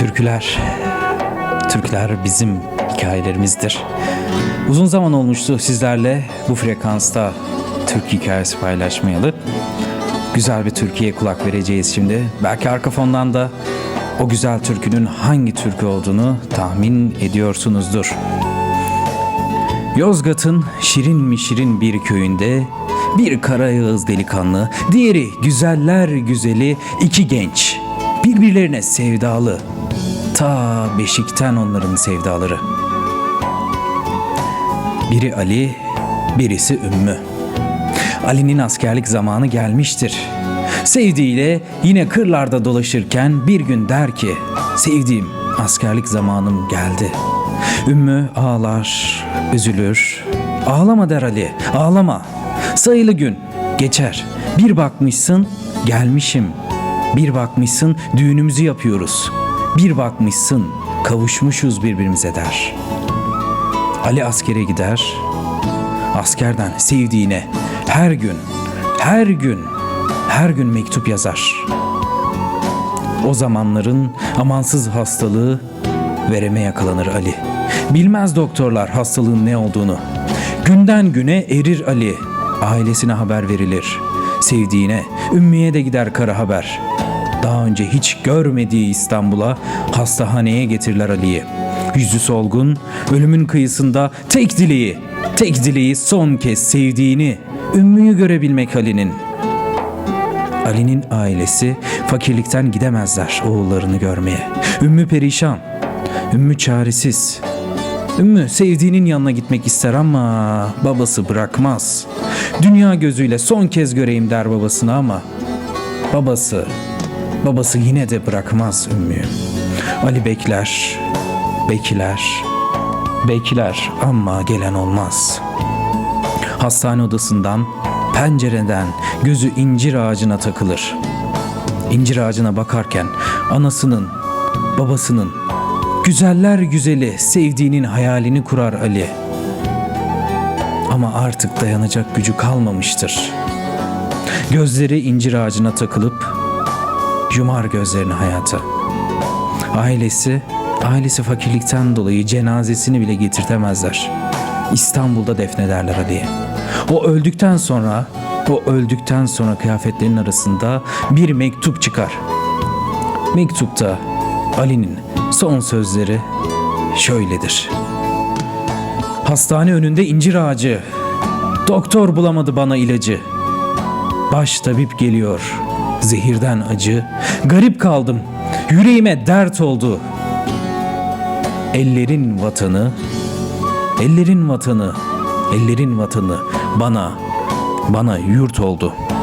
Türküler, Türkler bizim hikayelerimizdir. Uzun zaman olmuştu sizlerle bu frekansta Türk hikayesi paylaşmayalı. Güzel bir Türkiye'ye kulak vereceğiz şimdi. Belki arka fondan da o güzel türkünün hangi türkü olduğunu tahmin ediyorsunuzdur. Yozgat'ın şirin mi şirin bir köyünde bir Karayağız delikanlı, diğeri güzeller güzeli iki genç. Birbirlerine sevdalı. Ta beşikten onların sevdaları. Biri Ali, birisi Ümmü. Ali'nin askerlik zamanı gelmiştir. Sevdiğiyle yine kırlarda dolaşırken bir gün der ki, sevdiğim askerlik zamanım geldi. Ümmü ağlar, üzülür. Ağlama der Ali, ağlama. Sayılı gün geçer. Bir bakmışsın gelmişim. Bir bakmışsın düğünümüzü yapıyoruz. Bir bakmışsın kavuşmuşuz birbirimize der. Ali askere gider. Askerden sevdiğine her gün, her gün, her gün mektup yazar. O zamanların amansız hastalığı vereme yakalanır Ali. Bilmez doktorlar hastalığın ne olduğunu. Günden güne erir Ali. Ailesine haber verilir. Sevdiğine, Ümmü'ye de gider kara haber. Daha önce hiç görmediği İstanbul'a hastahaneye getirirler Ali'yi. Yüzü solgun, ölümün kıyısında tek dileği, tek dileği son kez sevdiğini, Ümmü'yü görebilmek Ali'nin. Ali'nin ailesi fakirlikten gidemezler oğullarını görmeye. Ümmü perişan, Ümmü çaresiz. Ümmü sevdiğinin yanına gitmek ister ama babası bırakmaz. Dünya gözüyle son kez göreyim der babasına ama babası, babası yine de bırakmaz Ümmü'yü. Ali bekler, bekler, bekler ama gelen olmaz.'' Hastane odasından, pencereden gözü incir ağacına takılır. İncir ağacına bakarken anasının, babasının, güzeller güzeli sevdiğinin hayalini kurar Ali. Ama artık dayanacak gücü kalmamıştır. Gözleri incir ağacına takılıp yumar gözlerini hayata. Ailesi, ailesi fakirlikten dolayı cenazesini bile getirtemezler. İstanbul'da defnederler Ali'yi. O öldükten sonra, o öldükten sonra kıyafetlerin arasında bir mektup çıkar. Mektupta Ali'nin son sözleri şöyledir. Hastane önünde incir ağacı. Doktor bulamadı bana ilacı. Baş tabip geliyor. Zehirden acı. Garip kaldım. Yüreğime dert oldu. Ellerin vatanı, ellerin vatanı, ellerin vatanı bana, bana yurt oldu.''